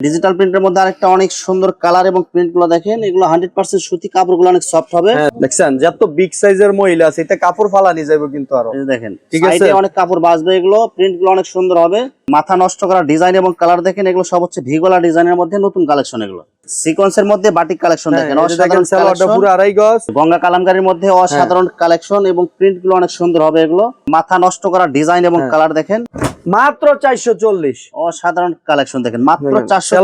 Digital প্রিন্টের মধ্যে আরেকটা অনেক সুন্দর কালার এবং প্রিন্টগুলো দেখেন এগুলো হান্ড্রেড পার্সেন্ট সুতি কাপড়গুলো অনেক সফট হবে। দেখছেন দেখছেন যত বিগ সাইজের মহিলা আছে এটা কাপড় ফালানি যাবে কিন্তু আরও। দেখেন ঠিক আছে। অনেক কাপড় বাঁচবে এগুলো প্রিন্টগুলো অনেক সুন্দর হবে। মাথা নষ্ট করা ডিজাইন এবং কালার দেখেন এগুলো সব হচ্ছে ভিগোলা ডিজাইনের মধ্যে নতুন কালেকশন এগুলো। সিকোয়েন্সের মধ্যে বাটিক কালেকশন হ্যাঁ, দেখেন অসাধারণ পুরো আড়াই গজ। গঙ্গা কালামকারীর মধ্যে অসাধারণ কালেকশন এবং প্রিন্টগুলো অনেক সুন্দর হবে এগুলো। মাথা নষ্ট করা ডিজাইন এবং হ্যাঁ। কালার দেখেন। মাত্র চারশো চল্লিশ। অসাধারণ কালেকশন দেখেন মাত্র চারশো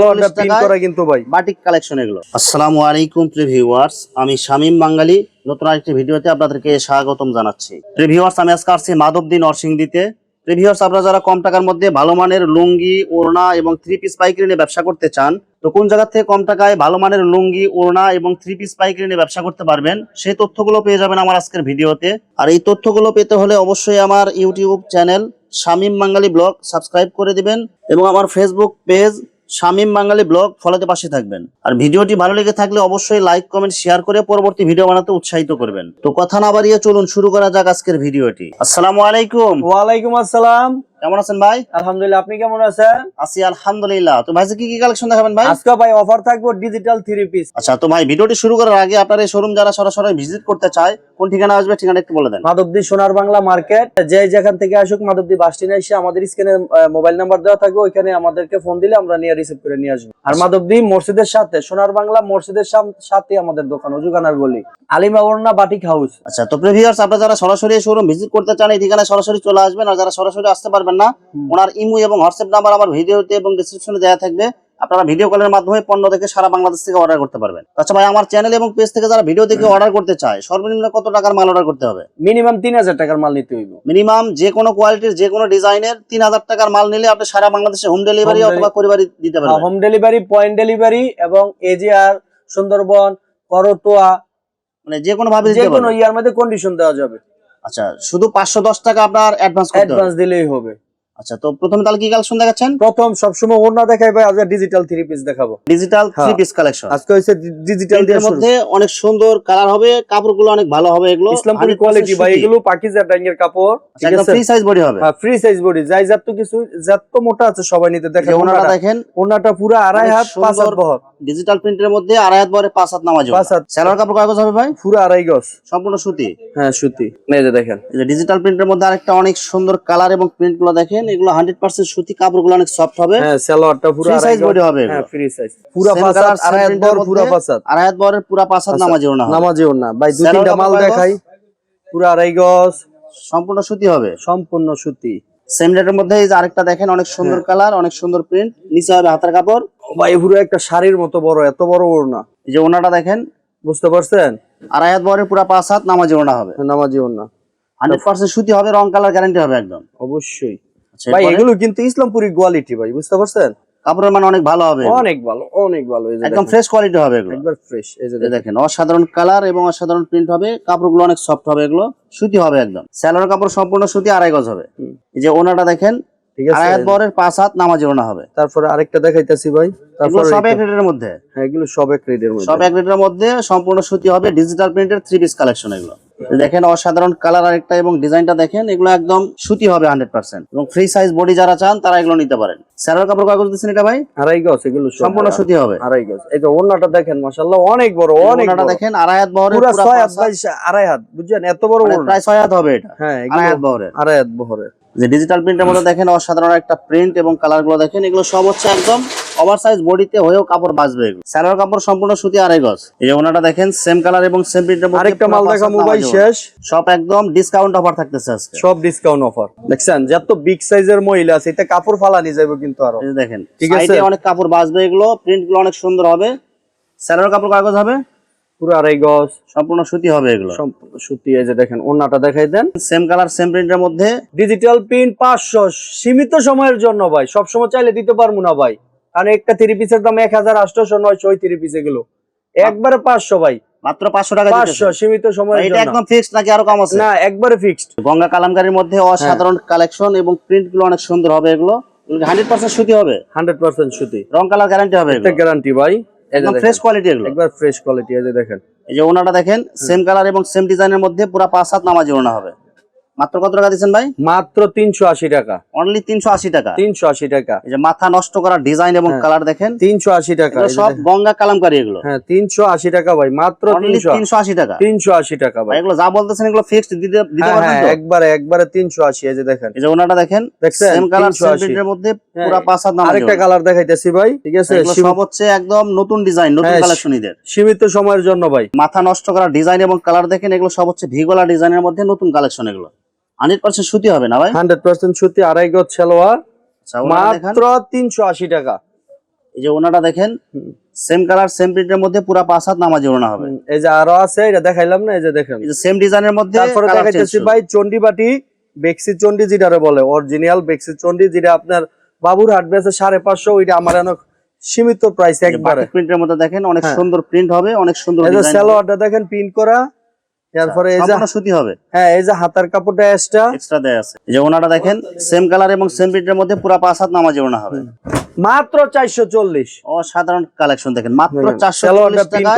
কিন্তু ভাই। বাটিক কালেকশন এগুলো। আসসালামু আলাইকুম প্রিভিউয়ার্স আমি শামীম বাঙালি নতুন আরেকটি ভিডিওতে আপনাদেরকে স্বাগতম জানাচ্ছি। প্রিভিউয়ার্স আমি আজকে আসছি মাধবদী নরসিংদীতে। প্রিভিউয়ার্স আপনারা যারা কম টাকার মধ্যে ভালো মানের লুঙ্গি, ওড়না এবং থ্রি পিস পাইকারি নিয়ে ব্যবসা করতে চান, তো কোন জায়গা থেকে কম টাকায় ভালো মানের লুঙ্গি, ওড়না এবং থ্রি পিস পাইকারি নিয়ে ব্যবসা করতে পারবেন, সেই তথ্যগুলো পেয়ে যাবেন আমার আজকের ভিডিওতে। আর এই তথ্যগুলো পেতে হলে অবশ্যই আমার YouTube channel Shamim Bangali vlog subscribe করে দিবেন এবং আমার Facebook page Shamim Bangali vlog ফলোতে পাশে থাকবেন। আর ভিডিওটি ভালো লেগে থাকলে অবশ্যই লাইক কমেন্ট শেয়ার করে পরবর্তী ভিডিও বানাতে উৎসাহিত করবেন। তো কথা না বাড়িয়ে চলুন, শুরু করা যাক আজকের ভিডিওটি। আসসালামু আলাইকুম। ওয়ালাইকুম আসসালাম। কেমন আছেন ভাই? আলহামদুলিল্লাহ আপনি কেমন আছেন? আছি আলহামদুলিল্লাহ। তো ভাই কি কি কালেকশন দেখাবেন ভাই? আজকে ভাই অফার থাকব ডিজিটাল থ্রি পিস আচ্ছা তো ভাই ভিডিওটি শুরু করার আগে আপনার এই শোরুম যারা সরাসরি ভিজিট করতে চায় কোন ঠিকানা আসবে ঠিকানা একটু বলে দেন। মাধবদী সোনার বাংলা মার্কেট যে যেখান থেকে আসুক মাধবদী বাস স্ট্যান্ডে এসে আমাদের স্ক্রিনে মোবাইল নাম্বার দেওয়া থাকবে ওইখানে আমাদেরকে ফোন দিলে আমরা নিয়ে রিসিভ করে নিয়ে আসব। আর মাধবদী মসজিদের সাথে সোনার বাংলা মসজিদের সাথে আমাদের দোকান অজুগানার গলি। আলিমা ওরনা বাটিক হাউস আচ্ছা তো প্রিভিয়ার্স আপনারা যারা সরাসরি শোরুম ভিজিট করতে চান এই ঠিকানায় সরাসরি চলে আসবেন আর যারা সরাসরি আসতে পারবেন না ওনার ইমু এবং হোয়াটসঅ্যাপ নাম্বার আমার ভিডিওতে এবং ডিসক্রিপশনে দেওয়া থাকবে। আপনারা ভিডিও কলের মাধ্যমে পণ্য দেখে সারা বাংলাদেশ থেকে অর্ডার করতে পারবেন। আচ্ছা ভাই আমার চ্যানেল এবং পেজ থেকে যারা ভিডিও দেখে অর্ডার করতে চায় সর্বনিম্ন কত টাকার মাল অর্ডার করতে হবে? মিনিমাম তিন হাজার টাকার মাল নিতে হইব। মিনিমাম যে কোনো কোয়ালিটির যে কোনো ডিজাইনের তিন হাজার টাকার মাল নিলে আপনি সারা বাংলাদেশে হোম ডেলিভারি অথবা কুরিয়ারি দিতে পারবেন। হোম ডেলিভারি পয়েন্ট ডেলিভারি এবং এজিআর সুন্দরবন করতোয়া মানে যে কোনো ভাবে যে কোনো ইয়ার মধ্যে কন্ডিশন দেওয়া যাবে। আচ্ছা শুধু পাঁচশো দশ টাকা আপনার অ্যাডভান্স অ্যাডভান্স দিলেই হবে। আচ্ছা তো প্রথমে তাহলে কি কালেকশন দেখাচ্ছেন? প্রথম সবসময় ওড়না দেখাই ভাই আজকে ডিজিটাল থ্রি পিস দেখাবো। Digital three. পিস কালেকশন আজকে হচ্ছে ডিজিটাল প্রিন্টের মধ্যে অনেক সুন্দর কালার হবে কাপড়গুলো অনেক ভালো হবে এগুলো। ইসলামপুরি কোয়ালিটি ভাই। এগুলো পাকিজা ডাইঙ্গের কাপড় আচ্ছা, একদম ফ্রি সাইজ বডি হবে। হ্যাঁ ফ্রি সাইজ বডি যাই যাত কিছু যাত মোটা আছে সবাই নিতে দেখেন। ওনাটা দেখেন। ওনাটা পুরো আড়াই হাত পাঁচ হাত বহর। ডিজিটাল প্রিন্টের মধ্যে আড়াই হাত বরে পাঁচ হাত নামাজ পাঁচ হাত। স্যালোয়ার কাপড় কাগজ হবে ভাই? পুরো আড়াই গজ। সম্পূর্ণ সুতি। হ্যাঁ সুতি। এই যে দেখেন। এই যে ডিজিটাল প্রিন্টের মধ্যে আরেকটা অনেক সুন্দর কালার এবং প্রিন্টগুলো দেখেন এগুলো হান্ড্রেড পার্সেন্ট সুতি কাপড়গুলো অনেক সফট হবে। হ্যাঁ সালোয়ারটা পুরো ফ্রি সাইজ বডি হবে হ্যাঁ ফ্রি সাইজ পুরো Same পাঁচ color, হাত same আড়াই হাত print পুরো মধ্যে আড়াই হাত বরের পুরা পাঁচ হাত নামাজি ওনা হবে না। ভাই দু তিনটা মাল দেখাই। পুরো আড়াই গজ। সম্পূর্ণ সুতি হবে? সম্পূর্ণ সুতি। সেম রেটের মধ্যে এই যে আরেকটা দেখেন অনেক সুন্দর হ্যাঁ। কালার অনেক সুন্দর প্রিন্ট নিচে হবে হাতের কাপড়। ভাই পুরো একটা শাড়ির মতো বড় এত বড় ওড়না এই যে ওনাটা দেখেন বুঝতে পারছেন? আড়াই হাত বরের পুরা পাঁচ হাত নামাজি ওনা হবে। নামাজি ওড়না হান্ড্রেড পার্সেন্ট সুতি হবে রং কালার গ্যারান্টি হবে একদম। অবশ্যই। ভাই এগুলো কিন্তু ইসলামপুরি কোয়ালিটি ভাই বুঝতে পারছেন? কাপড়ের মান অনেক ভালো হবে অনেক ভালো অনেক ভালো একদম ফ্রেশ কোয়ালিটি হবে এগুলো। একবার ফ্রেশ এই যে দেখেন। অসাধারণ কালার এবং অসাধারণ প্রিন্ট হবে কাপড়গুলো অনেক সফট হবে এগুলো সুতি হবে একদম। স্যালোয়ার কাপড় সম্পূর্ণ সুতি আড়াই গজ হবে। এই যে ওনাটা দেখেন ঠিক আছে? হাত বরের পাঁচ হাত নামাজি ওনা হবে। তারপরে আরেকটা দেখাইতেছি ভাই। এগুলো সব এক রেটের মধ্যে? হ্যাঁ এগুলো সব এক রেডের সব এক রেটের মধ্যে সম্পূর্ণ সুতি হবে ডিজিটাল প্রিন্টের থ্রি পিস কালেকশন এগুলো। দেখেন অসাধারণ কালার আরেকটা এবং ডিজাইনটা দেখেন এগুলো একদম সুতি হবে হান্ড্রেড পার্সেন্ট এবং ফ্রি সাইজ বডি যারা চান তারা এগুলো নিতে পারেন। স্যালোয়ার কাপড় কাগজ দিচ্ছেন এটা ভাই? আড়াই গজ এগুলো সম্পূর্ণ সুতি হবে। আড়াই গজ। এই যে ওড়নাটা দেখেন মাশাআল্লাহ অনেক বড় অনেক দেখেন আড়াই হাত বহরের পুরো ছয় হাত আড়াই হাত বুঝছেন? এত বড় মানে ওড়না। প্রায় ছয় হাত হবে এটা। হ্যাঁ আড়াই হাত বহরের। আড়াই হাত বহরের। যে ডিজিটাল প্রিন্টের মধ্যে দেখেন অসাধারণ একটা প্রিন্ট এবং কালারগুলো দেখেন এগুলো সব হচ্ছে একদম ওভার সাইজ বডিতে হয়েও কাপড় বাঁচবে। স্যালোয়ার কাপড় সম্পূর্ণ সুতি আড়াই গজ। এই ওনাটা দেখেন সেম কালার এবং সেম প্রিন্টের মধ্যে আরেকটা মাল দেখা মোবাইল শেষ। সব একদম ডিসকাউন্ট অফার থাকতেছে আজকে। সব ডিসকাউন্ট অফার দেখছেন যত বিগ সাইজের মহিলা আছে এটা কাপড় ফালানি যাবে কিন্তু আরও। এই দেখেন ঠিক আছে। অনেক কাপড় বাঁচবে এগুলো প্রিন্টগুলো অনেক সুন্দর হবে। স্যালোয়ার কাপড় কাগজ হবে? পুরো আড়াই গজ। সম্পূর্ণ সুতি হবে এগুলো। সম্পূর্ণ সুতি এই যে দেখেন দেখাই দেন। সেম কালার সেম প্রিন্টের মধ্যে ডিজিটাল প্রিন্ট পাঁচশো সীমিত সময়ের জন্য ভাই। সময় চাইলে দিতে পারব না ভাই। কারণ একটা থ্রি পিসের দাম এক হাজার আটশোশো নয়শো ওই থ্রি পিস এগুলো। একবারে পাঁচশো ভাই। মাত্র পাঁচশো টাকা পাঁচশো সীমিত সময়ের এটা একদম ফিক্সড নাকি আরও কম আছে? না একবারে ফিক্সড গঙ্গা কালামকারীর মধ্যে অসাধারণ কালেকশন এবং প্রিন্টগুলো অনেক সুন্দর হবে এগুলো। হান্ড্রেড পার্সেন্ট সুতি হবে? হান্ড্রেড পার্সেন্ট সুতি। রং কালার গ্যারান্টি হবে গ্যারান্টি ভাই। একদম ফ্রেশ কোয়ালিটি এগুলো। একবার ফ্রেশ কোয়ালিটি এই যে দেখেন। এই যে ওনাটা দেখেন সেম কালার এবং সেম ডিজাইনের মধ্যে পুরো পাঁচ সাত নামাজি ওনা হবে। মাত্র কত টাকা দিচ্ছেন ভাই? মাত্র তিনশো আশি টাকা। অনলি তিনশো আশি টাকা। তিনশো আশি টাকা। এই যে মাথা নষ্ট করা ডিজাইন এবং হ্যাঁ। কালার দেখেন তিনশো আশি টাকা সব। গঙ্গা কালামকারী এগুলো। হ্যাঁ তিনশো আশি টাকা ভাই মাত্র তিনশো আশি টাকা। তিনশো আশি টাকা। ভাই। এগুলো যা বলতেছেন এগুলো ফিক্সড দিতে দিতে হ্যাঁ পারবেন হ্যাঁ একবারে একবারে তিনশো আশি এই যে দেখেন। এই যে ওনাটা দেখেন দেখছেন? সেম কালার সেম মধ্যে হ্যাঁ, পুরো পাঁচ হাত নামাজ আরেকটা কালার দেখাইতেছি ভাই ঠিক আছে? সব হচ্ছে একদম নতুন ডিজাইন নতুন হ্যাঁ, কালেকশন ঈদের। সীমিত সময়ের জন্য ভাই। মাথা নষ্ট করা ডিজাইন এবং কালার দেখেন এগুলো সব হচ্ছে ভিগোলা ডিজাইনের মধ্যে নতুন কালেকশন এগুলো। হান্ড্রেড পার্সেন্ট সুতি হবে না ভাই? হান্ড্রেড পার্সেন্ট সুতি আড়াই গজ সালোয়ার আচ্ছা, মাত্র তিনশো আশি টাকা। এই যে ওনাটা দেখেন সেম কালার সেম প্রিন্টের মধ্যে পুরো পাঁচ হাত নামাজি ওনা হবে। এই যে আরও আছে এটা দেখাইলাম না এই যে দেখেন। এই যে সেম ডিজাইনের মধ্যে তারপরে দেখাইতেছি ভাই চন্ডিবাটি বেক্সি চন্ডি যেটারে বলে অরিজিনাল বেক্সি চন্ডি যেটা আপনার বাবুর হাট বেচে সাড়ে পাঁচশো ওইটা আমার এনে সীমিত প্রাইস একবারে। প্রিন্টের মধ্যে দেখেন অনেক হ্যাঁ। সুন্দর প্রিন্ট হবে অনেক সুন্দর সালোয়ারটা দেখেন প্রিন্ট করা তারপরে এই যে সুতি হবে। হ্যাঁ এই যে হাতার কাপড়টা এক্সট্রা। এক্সট্রা দেয়া আছে। যে ওনাটা দেখেন সেম কালার এবং সেম প্রিন্টের মধ্যে পুরো পাঁচ হাত নামাজি ওনা হবে। মাত্র চারশো চল্লিশ। অসাধারণ কালেকশন দেখেন মাত্র চারশো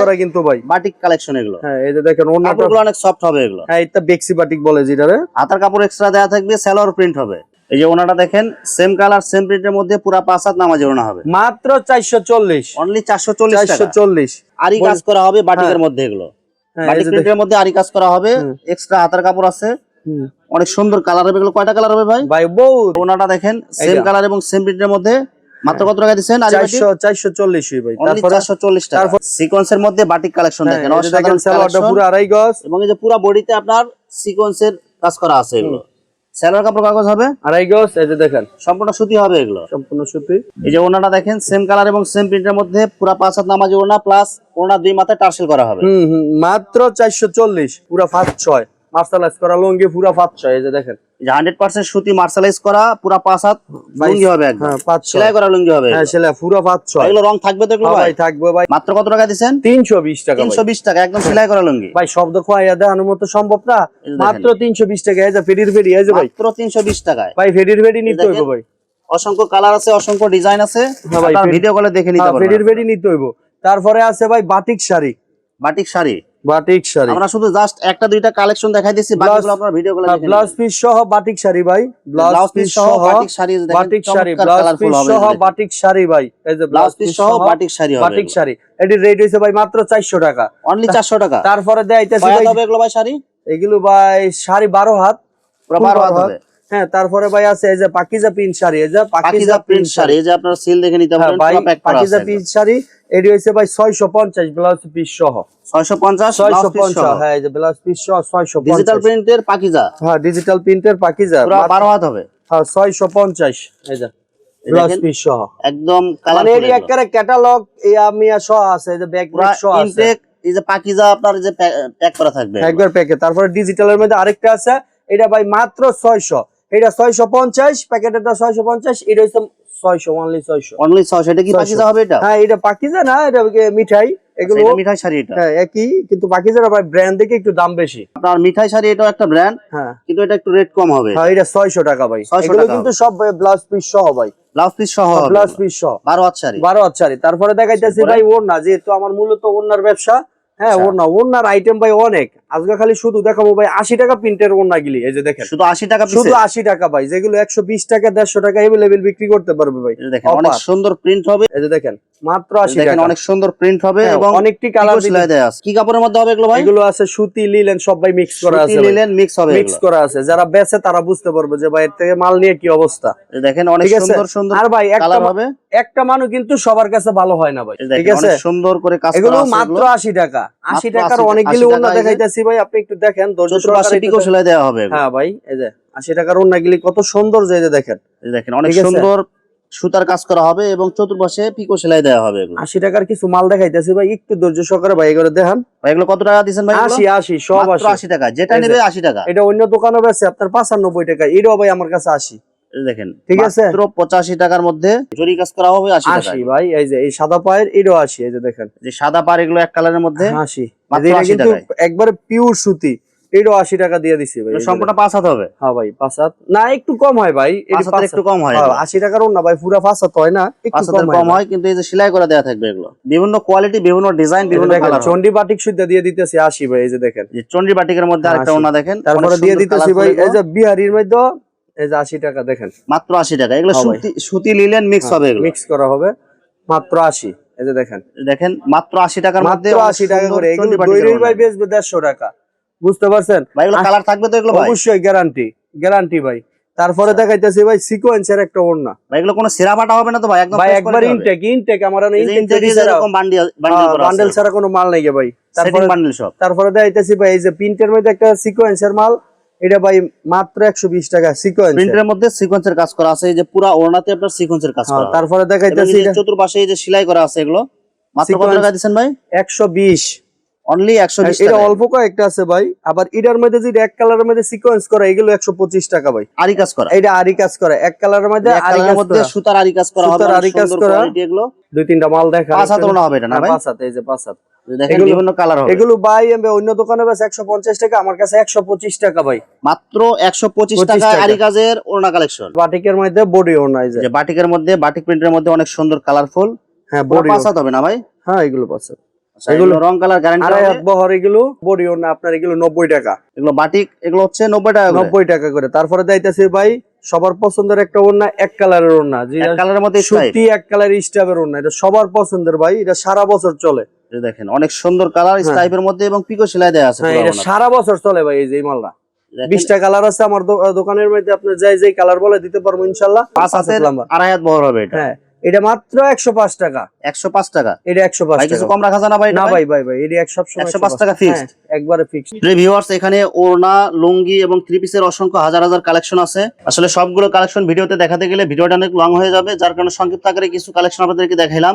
করা কিন্তু ভাই। বাটিক কালেকশন এগুলো। হ্যাঁ এই যে দেখেন কাপড়গুলো অনেক সফট হবে এগুলো। হ্যাঁ এটা বেক্সি বাটিক বলে যেটারে হাতার কাপড় এক্সট্রা দেওয়া থাকবে সালোয়ার প্রিন্ট হবে। এই যে ওনাটা দেখেন সেম কালার সেম প্রিন্টের মধ্যে পুরো পাঁচ হাত নামাজি ওনা হবে। মাত্র চারশো চল্লিশ। অনলি চারশো চল্লিশ চারশো চল্লিশ। আরি কাজ করা হবে বাটিকের মধ্যে এগুলো। হ্যাঁ, বাটিক যে প্রিন্টের মধ্যে আরি কাজ করা হবে। এক্সট্রা হাতার কাপড় আছে। অনেক সুন্দর কালার হবে। এগুলো কয়টা কালার হবে ভাই? ভাই বউ ওনাটা দেখেন সেম কালার এবং সেম প্রিন্টের মধ্যে। মাত্র কত টাকা দিচ্ছেন? আরি বাটিক? চারশো চারশো চল্লিশ ভাই। তারপর তারপরে চারশো চল্লিশ টাকা। তারপর- সিকোয়েন্সের মধ্যে বাটিক কালেকশন হ্যাঁ, দেখেন। অসাধারণ পুরো আড়াই গজ। এবং এই যে পুরো বডিতে আপনার সিকোয়েন্সের কাজ করা আছে এগুলো। স্যালোয়ার কাপড় কাগজ হবে? আড়াই গজ এই যে দেখেন। সম্পূর্ণ সুতি হবে এগুলো? সম্পূর্ণ সুতি। এই যে ওনাটা দেখেন সেম কালার এবং সেম প্রিন্টের মধ্যে পুরো পাঁচ হাত নামাজি ওনা প্লাস ওনা দুই মাথায় টার্সেল করা হবে। হুম হুম মাত্র চারশো চল্লিশ পুরা পাঁচ ছয়। মার্শালাইজ করা লঙ্গি পুরা পাঁচ ছয় এই যে দেখেন। হান্ড্রেড পার্সেন্ট সুতি মার্শালাইজ করা পুরো পাঁচ হাত লুঙ্গি হবে একদম। হ্যাঁ সেলাই করা লুঙ্গি হবে। হ্যাঁ সেটা পুরা পাঁচ ছয়। এগুলো রং থাকবে তো এগুলো হ্যাঁ ভাই? থাকবে ভাই। মাত্র কত টাকা দিচ্ছেন? তিনশো বিশ টাকা। তিনশো বিশ টাকা একদম সেলাই করা লুঙ্গি। ভাই শব্দ খোয়াইয়া দেখানোর মতো সম্ভব না। মাত্র তিনশো বিশ টাকা এই যে ফেডির ফেডি এই যে ভাই। মাত্র তিনশো বিশ টাকায়। ভাই ফেডির ফেডি নিতে। হইব ভাই। অসংখ্য কালার আছে অসংখ্য ডিজাইন আছে। হ্যাঁ ভাই, ভিডিও কলে দেখে নিতে ফেডির পারবেন ফেডি নিতে হইব। তারপরে আছে ভাই batik sari. Batik sari? Batik sari. আমরা শুধু জাস্ট একটা দুইটা কালেকশন দেখাই দিচ্ছি বাকিগুলো আপনার ভিডিও কলে দেখে ব্লাউজ পিস সহ বাটিক শাড়ি ভাই। ব্লাউজ পিস সহ বাটিক শাড়ি দেখেন, বাটিক শাড়ি ব্লাউজ পিস সহ বাটিক শাড়ি ভাই। এই যে ব্লাউজ পিস সহ বাটিক শাড়ি হবে বাটিক শাড়ি। এটির রেট হইছে ভাই মাত্র 400 টাকা। অনলি 400 টাকা। তারপরে দেখাইতেছি কয় ভাই এগুলো ভাই শাড়ি? এগুলো ভাই শাড়ি 12 হাত পুরো 12 হাত। হবে। হ্যাঁ তারপরে ভাই আছে এই যে পাকিজা প্রিন্ট শাড়ি এই যে পাকিজা প্রিন্ট শাড়ি। এই যে আপনারা সিল দেখে নিতে হ্যাঁ পারেন করা পাকিজা প্রিন্ট শাড়ি এটি হইছে ভাই 650 ব্লাউজ পিস সহ। 650 ব্লাউজ পিস 650 সহ। হ্যাঁ এই যে ব্লাউজ পিস সহ 650 ডিজিটাল প্রিন্টের পাকিজা? হ্যাঁ ডিজিটাল প্রিন্টের পাকিজা। পুরো 12 হাত হবে। হ্যাঁ 650 এই যে এই ব্লাউজ পিস সহ। একদম মানে এর ক্যাটালগ ইয়া সহ আছে এই যে ব্যাক সহ আছে। এই যে পাকিজা আপনার এই যে প্যাক করা থাকবে একবার প্যাকেট তারপরে ডিজিটালের মধ্যে আরেকটা আছে এটা ভাই মাত্র 600 এটা 650 প্যাকেটটা 650 এটা হইছে 600 অনলি 600 অনলি 600 এটা কি পাকিজা হবে এটা? হ্যাঁ এটা পাকিজা না এটা মিঠাই? এগুলো মিঠাই শাড়ি এটা? হ্যাঁ একই কিন্তু পাকিজার ভাই ব্র্যান্ড দেখে একটু দাম বেশি। আপনার মিঠাই শাড়ি এটাও একটা ব্র্যান্ড হ্যাঁ। কিন্তু এটা একটু রেট কম হবে। হ্যাঁ এটা 600 টাকা ভাই। 600 এগুলো টাকা কিন্তু সব ব্লাউজ পিস সহ ভাই। ব্লাউজ পিস সহ ব্লাউজ পিস সহ। 12 হাত শাড়ি। বারো হাজার তারপরে দেখাইতেছি? ভাই ওড়না যেহেতু আমার মূলত ওড়নার ব্যবসা হ্যাঁ আচ্ছা। ওড়না ওড়নার আইটেম ভাই অনেক। আজকে খালি শুধু দেখাবো ভাই আশি টাকা প্রিন্টের ওড়না গিলি এই যে দেখেন। শুধু 80 টাকা শুধু আশি টাকা ভাই যেগুলো একশো বিশ টাকা দেড়শো টাকা এভেলেবেল বিক্রি করতে পারবে ভাই। দেখেন অনেক সুন্দর প্রিন্ট হবে। এই যে দেখেন মাত্র আশি টাকা। অনেক সুন্দর প্রিন্ট হবে হ্যাঁ, এবং অনেকটি কালার সেলাই দেয়া আছে? কি কাপড়ের মধ্যে হবে এগুলো ভাই? এগুলো আছে সুতি লিলেন সব ভাই মিক্স করা আছে নিলেন মিক্স হবে মিক্স করা আছে। যারা বেচে তারা বুঝতে পারবে যে ভাই এর থেকে মাল নিয়ে কি অবস্থা। এই দেখেন অনেক সুন্দর সুন্দর আর ভাই একটা হবে। একটা মানুষ কিন্তু সবার কাছে ভালো হয় না ভাই। ঠিক আছে? সুন্দর করে কাজ করা আছে মাত্র এগুলো। আশি টাকা। আশি মাত্র টাকার অনেকগুলো টাকা, ওন্না দেখাইতেছি ভাই আপনি একটু দেখেন দেওয়া হবে হ্যাঁ ভাই এই যে আশি টাকার কত সুন্দর যে দেখেন। দেখেন অনেক সুন্দর সুতার কাজ করা হবে এবং চতুর্পাশে পিকো সেলাই দেওয়া হবে আশি টাকার কিছু মাল দেখাইতেছি ভাই একটু ধৈর্য সহকারে ভাই এগুলো দেখান। ভাই এগুলো কত টাকা দিচ্ছেন ভাই আশি আশি সব আশি। টাকা যেটা নেবে 80 টাকা। এটা অন্য দোকানে বেছে আপনার পাঁচানব্বই টাকা এটাও ভাই আমার কাছে আশি। দেখেন ঠিক আছে? 85 টাকার মধ্যে জরি কাজ করা হবে 80 টাকা আশি ভাই এই যে এই সাদা পায়ের এটাও আশি এই যে দেখেন। যে সাদা পার এগুলো এক কালারের মধ্যে। আশি। মাত্র এটা 80 কিন্তু একবারে পিওর সুতি। এটাও আশি টাকা দিয়ে দিছি ভাই সম্পূর্ণ পাঁচ হাত হবে। হ্যাঁ ভাই পাঁচ হাত। না একটু কম হয় ভাই এটি একটু কম হয় হ্যাঁ, আশি টাকারও না ভাই পুরা পাঁচ হাত হয় না একটু কম হয় হয় কিন্তু এই যে সেলাই করে দেওয়া থাকবে এগুলো। বিভিন্ন কোয়ালিটি বিভিন্ন ডিজাইন বিভিন্ন চন্ডি বাটিক সুদ্ধা দিয়ে দিতেছি আশি ভাই এই যে দেখেন। যে চন্ডি বাটিকের মধ্যে আরেকটা। ওনা দেখেন তারপরে দিয়ে দিতেছি ভাই এই যে বিহারির মধ্যে এই যে আশি টাকা দেখেন। মাত্র আশি টাকা। এগুলো হ্যাঁ সুতি সুতি লিলেন মিক্স হবে মিক্স করা হবে মাত্র আশি। এই যে দেখেন। দেখেন মাত্র আশি টাকার মধ্যে মাত্র টাকা করে এগুলো। ভাই বেচবে দেড়শো টাকা। বুঝতে পারছেন? ভাই এগুলো কালার থাকবে তো এগুলো ভাই? অবশ্যই গ্যারান্টি গ্যারান্টি ভাই। তারপরে আচ্ছা। দেখাইতেছি ভাই সিকোয়েন্সের একটা ওড়না। ভাই এগুলো কোনো সেরা বাটা হবে না তো ভাই? একদম ভাই একবার ইনটেক ইনটেক আমার এই যে intake এ যেরকম বান্ডিল বান্ডিল করা বান্ডেল ছাড়া কোনো মাল নাই গে ভাই। তারপরে বান্ডিল সব। তারপরে দেখাইতেছি ভাই এই যে প্রিন্টের মধ্যে একটা সিকোয়েন্সের মাল। এটা ভাই মাত্র একশো বিশ টাকা সিকোয়েন্স প্রিন্টের মধ্যে সিকোয়েন্সের কাজ করা আছে এই যে পুরো ওড়নাতে আপনার সিকোয়েন্সের কাজ করা। তারপরে দেখাইতেছি এই চতুর্পাশে এই যে সেলাই করা আছে এগুলো মাত্র কত টাকা দিচ্ছেন ভাই? একশো বিশ। অনলি একশো বিশ এটা টাকা অল্প কয়েকটা আছে ভাই আবার এটার মধ্যে যদি এক কালারের মধ্যে সিকোয়েন্স করা এগুলো একশো পঁচিশ টাকা ভাই। আরি কাজ করা। এটা আরি কাজ করে এক কালারের মধ্যে আরি কাজ মধ্যে সুতার আরি কাজ করা হবে সুতার আরি কাজ করা। এগুলো। দুই তিনটা মাল দেখা পাঁচ হাত হবে এটা না হ্যাঁ, ভাই? পাঁচ হাত এই যে পাঁচ হাত। দেখেন বিভিন্ন কালার হবে। এগুলো ভাই আমি অন্য দোকানে বেশ একশো পঞ্চাশ টাকা আমার কাছে টাকা ভাই। মাত্র একশো পঁচিশ 25 টাকা টাকা। আরি কাজের ওড়না কালেকশন বাটিকের মধ্যে বডি ওড়না এই যে। যে বাটিকের মধ্যে বাটিক প্রিন্টের মধ্যে অনেক সুন্দর কালারফুল হ্যাঁ বডি পাঁচ হবে না ভাই? হ্যাঁ এগুলো পাঁচ এগুলো রং কালার গ্যারান্টি আড়াই হাত বহর এগুলো বডি ওড়না আপনার এগুলো নব্বই টাকা। এগুলো বাটিক এগুলো হচ্ছে নব্বই টাকা করে। নব্বই টাকা করে। তারপরে ভাই সবার পছন্দের একটা ওড়না এক কালারের ওড়না। যে এক কালারের মধ্যে স্টাইল সুতি এক কালার স্টাফের ওড়না। এটা সবার পছন্দের ভাই এটা সারা বছর চলে। দেখেন অনেক সুন্দর কালার হ্যাঁ। স্টাইপের মধ্যে এবং পিকো সেলাই দেওয়া আছে হ্যাঁ এটা সারা বছর চলে ভাই এই যে মালটা। বিশটা কালার আছে আমার দোকানের মধ্যে আপনি যাই যাই কালার বলে দিতে পারব ইনশাল্লাহ। পাঁচ লম্বা আড়াই হাত বহর হবে এটা। হ্যাঁ এটা মাত্র একশো পাঁচ টাকা। একশো পাঁচ টাকা? এটা একশো পাঁচ কিছু কম রাখা যায় না ভাই না ভাই? ভাই ভাই এটা একশো 105 105 টাকা? হ্যাঁ, একবারে ভিউয়ার্স এখানে ওড়না লুঙ্গি এবং থ্রি পিসের অসংখ্য হাজার হাজার কালেকশন আছে। আসলে সবগুলো কালেকশন ভিডিওতে দেখাতে গেলে ভিডিওটা অনেক লং হয়ে যাবে যার কারণে সংক্ষিপ্ত আকারে কিছু কালেকশন আপনাদেরকে দেখাইলাম।